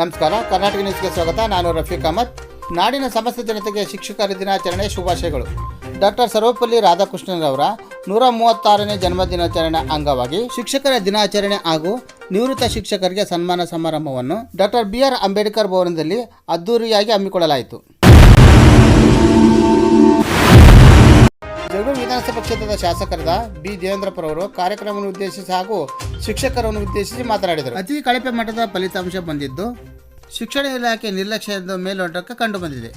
ನಮಸ್ಕಾರ, ಕರ್ನಾಟಕ ನ್ಯೂಸ್ಗೆ ಸ್ವಾಗತ. ನಾನು ರಫೀಕ್ ಅಹಮದ್. ನಾಡಿನ ಸಮಸ್ತ ಜನತೆಗೆ ಶಿಕ್ಷಕರ ದಿನಾಚರಣೆ ಶುಭಾಶಯಗಳು. ಡಾಕ್ಟರ್ ಸರ್ವಪಲ್ಲಿ ರಾಧಾಕೃಷ್ಣನ್ರವರ ನೂರ ಮೂವತ್ತಾರನೇ ಜನ್ಮ ದಿನಾಚರಣೆ ಅಂಗವಾಗಿ ಶಿಕ್ಷಕರ ದಿನಾಚರಣೆ ಹಾಗೂ ನಿವೃತ್ತ ಶಿಕ್ಷಕರಿಗೆ ಸನ್ಮಾನ ಸಮಾರಂಭವನ್ನು ಡಾಕ್ಟರ್ ಬಿ ಆರ್ ಅಂಬೇಡ್ಕರ್ ಭವನದಲ್ಲಿ ಅದ್ದೂರಿಯಾಗಿ ಹಮ್ಮಿಕೊಳ್ಳಲಾಯಿತು. ಜಗಳೂರು ವಿಧಾನಸಭಾ ಕ್ಷೇತ್ರದ ಶಾಸಕರಾದ ಬಿ. ದೇವೇಂದ್ರಪ್ಪರವರು ಕಾರ್ಯಕ್ರಮವನ್ನು ಉದ್ದೇಶಿಸಿ ಹಾಗೂ ಶಿಕ್ಷಕರನ್ನು ಉದ್ದೇಶಿಸಿ ಮಾತನಾಡಿದರು. ಅತಿ ಕಳಪೆ ಮಟ್ಟದ ಫಲಿತಾಂಶ ಬಂದಿದ್ದು ಶಿಕ್ಷಣ ಇಲಾಖೆ ನಿರ್ಲಕ್ಷ್ಯದ ಮೇಲ್ನೋಟಕ್ಕೆ ಕಂಡುಬಂದಿದೆ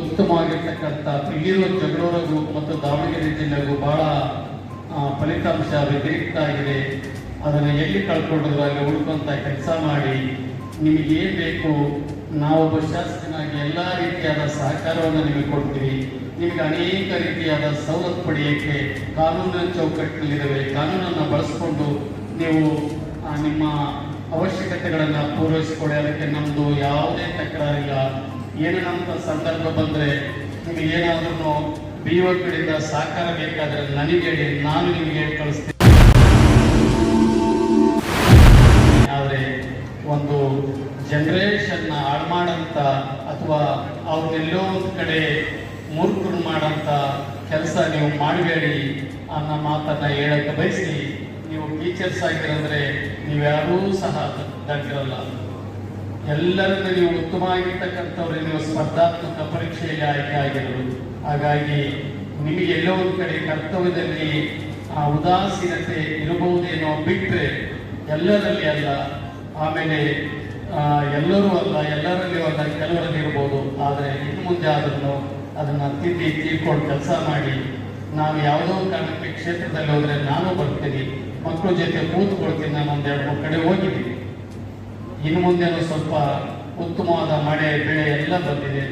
ಉತ್ತಮವಾಗಿರ್ತಕ್ಕಂಥ ಇಲ್ಲಿರುವ ಜಗಳೂರಿಗೂ ಮತ್ತು ದಾವಣಗೆರೆ ಜಿಲ್ಲೆಗೂ ಬಹಳ ಫಲಿತಾಂಶ ವ್ಯತಿರಿಕ್ತ ಆಗಿದೆ ಅದನ್ನು ಎಲ್ಲಿ ಕಳ್ಕೊಂಡಿದ್ರು, ಅಲ್ಲಿ ಹುಡುಕುವಂತ ಕೆಲಸ ಮಾಡಿ, ನಿಮಗೆ ಏನು ಬೇಕು, ನಾವೊಬ್ಬ ಶಾಸಕನಾಗಿ ಎಲ್ಲ ರೀತಿಯಾದ ಸಹಕಾರವನ್ನು ನಿಮಗೆ ಕೊಡ್ತೀವಿ. ನಿಮಗೆ ಅನೇಕ ರೀತಿಯಾದ ಸವಲತ್ತು ಪಡೆಯೋಕ್ಕೆ ಕಾನೂನಿನ ಚೌಕಟ್ಟಿನಲ್ಲಿದ್ದಾವೆ ಕಾನೂನನ್ನು ಬಳಸ್ಕೊಂಡು ನೀವು ನಿಮ್ಮ ಅವಶ್ಯಕತೆಗಳನ್ನು ಪೂರೈಸಿಕೊಳ್ಳಿ. ಅದಕ್ಕೆ ನಮ್ಮದು ಯಾವುದೇ ತಕರಾರಿಲ್ಲ. ಏನೇನಂತ ಸಂದರ್ಭ ಬಂದರೆ ನಿಮಗೆ ಏನಾದ್ರೂ ಬಿ ಒ ಕಡೆಯಿಂದ ಸಹಕಾರ ಬೇಕಾದರೆ ನನಗೆ ಹೇಳಿ, ನಾನು ನಿಮಗೆ ಹೇಳಿ ಕಳಿಸ್ತೀನಿ. ಆದರೆ ಒಂದು ಜನ್ರೇಷನ್ನ ಹಾಳು ಮಾಡಂತ ಅಥವಾ ಅವ್ರನ್ನೆಲ್ಲೋ ಒಂದು ಕಡೆ ಮೂರ್ಖರು ಮಾಡಂತ ಕೆಲಸ ನೀವು ಮಾಡಬೇಡಿ ಅನ್ನೋ ಮಾತನ್ನ ಹೇಳಕ್ಕೆ ಬಯಸಿ. ನೀವು ಟೀಚರ್ಸ್ ಆಗಿರಂದ್ರೆ ನೀವ್ಯಾರೂ ಸಹ ದಡ್ಡಿರಲ್ಲ. ಎಲ್ಲರನ್ನ ನೀವು ಉತ್ತಮವಾಗಿರ್ತಕ್ಕಂಥವ್ರು, ನೀವು ಸ್ಪರ್ಧಾತ್ಮಕ ಪರೀಕ್ಷೆಯಲ್ಲಿ ಆಯ್ಕೆ ಆಗಿರೋದು ಹಾಗಾಗಿ ನಿಮಗೆ ಎಲ್ಲೋ ಒಂದು ಕಡೆ ಕರ್ತವ್ಯದಲ್ಲಿ ಆ ಉದಾಸೀನತೆ ಇರಬಹುದೇನೋ ಬಿಟ್ಟರೆ ಎಲ್ಲರಲ್ಲಿ ಅಲ್ಲ. ಆಮೇಲೆ ಎಲ್ಲರೂ ಅಲ್ಲ, ಎಲ್ಲರಲ್ಲಿ ಅಲ್ಲ, ಕೆಲವರಲ್ಲಿ ಇರ್ಬೋದು. ಆದರೆ ಇನ್ನು ಮುಂದೆ ಆದ್ರೂ ಅದನ್ನು ತಿದ್ದಿ ತೀರ್ಕೊಂಡು ಕೆಲಸ ಮಾಡಿ, ನಾವು ಯಾವುದೋ ಕಾರಣಕ್ಕೆ ಕ್ಷೇತ್ರದಲ್ಲಿ ಹೋದರೆ ನಾನು ಬರ್ತೀನಿ. ಮಕ್ಕಳ ಜೊತೆ ಕೂತ್ಕೊಳ್ತೀನಿ ನಾನು ಒಂದೆರಡು ಮೂರು ಕಡೆ ಹೋಗಿದ್ದೀನಿ ಇನ್ನು ಮುಂದೆ ಸ್ವಲ್ಪ ಉತ್ತಮವಾದ ಮಳೆ, ಬೆಳೆ ಎಲ್ಲ ಬಂದಿದೆ.